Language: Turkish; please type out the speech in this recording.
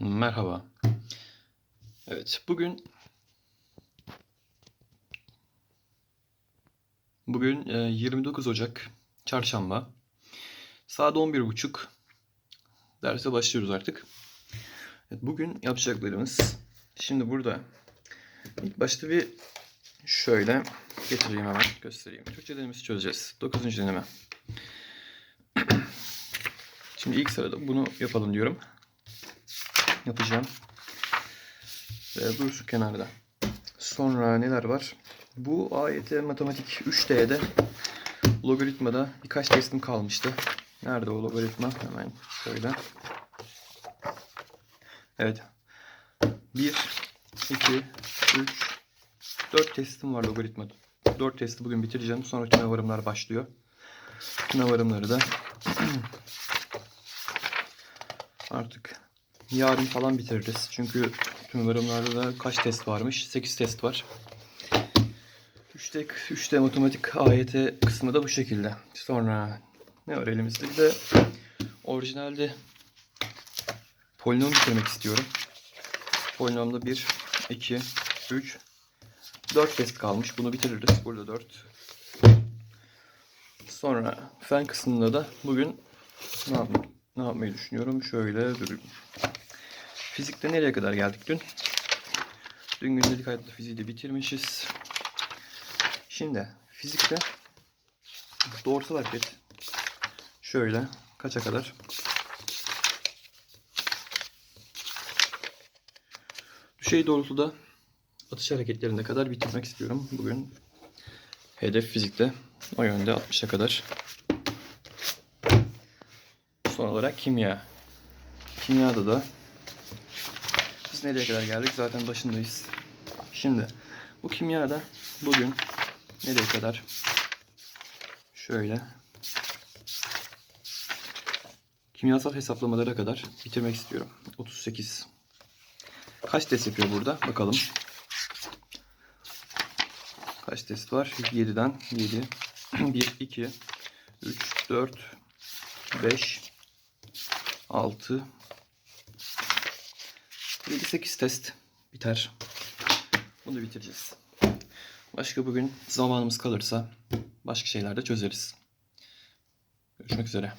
Merhaba. Evet, bugün bugün e, 29 Ocak Çarşamba. Saat 11.30. Derse başlıyoruz artık. Evet, bugün yapacaklarımız şimdi burada ilk başta bir şöyle getireyim hemen göstereyim. Türkçe denemesi çözeceğiz. 9. deneme. Şimdi ilk sırada bunu yapalım diyorum yapacağım. Ve dursun kenarda. Sonra neler var? Bu AYT Matematik 3D'de logaritmada birkaç testim kalmıştı. Nerede o logaritma? Hemen şöyle. Evet. 1, 2, 3, 4 testim var logaritma. 4 testi bugün bitireceğim. Sonra tüm varımlar başlıyor. Tüm varımları da artık yarın falan bitiririz. Çünkü tüm bölümlerde de kaç test varmış? 8 test var. 3D, 3D matematik AYT kısmı da bu şekilde. Sonra ne var elimizde? Bir de orijinalde polinom bitirmek istiyorum. Polinomda 1, 2, 3, 4 test kalmış. Bunu bitiririz. Burada 4. Sonra fen kısmında da bugün ne, yap ne yapmayı düşünüyorum? Şöyle durayım. Fizikte nereye kadar geldik dün? Dün gündelik hayatta fiziği de bitirmişiz. Şimdi fizikte doğrusal hareket şöyle kaça kadar? Düşey doğrultuda atış hareketlerine kadar bitirmek istiyorum. Bugün hedef fizikte o yönde 60'a kadar. Son olarak kimya. Kimyada da biz nereye kadar geldik? Zaten başındayız. Şimdi bu kimyada bugün nereye kadar? Şöyle kimyasal hesaplamalara kadar bitirmek istiyorum. 38. Kaç test yapıyor burada? Bakalım. Kaç test var? 7'den 7. 1, 2, 3, 4, 5, 6, 7-8 test biter. Bunu bitireceğiz. Başka bugün zamanımız kalırsa başka şeyler de çözeriz. Görüşmek üzere.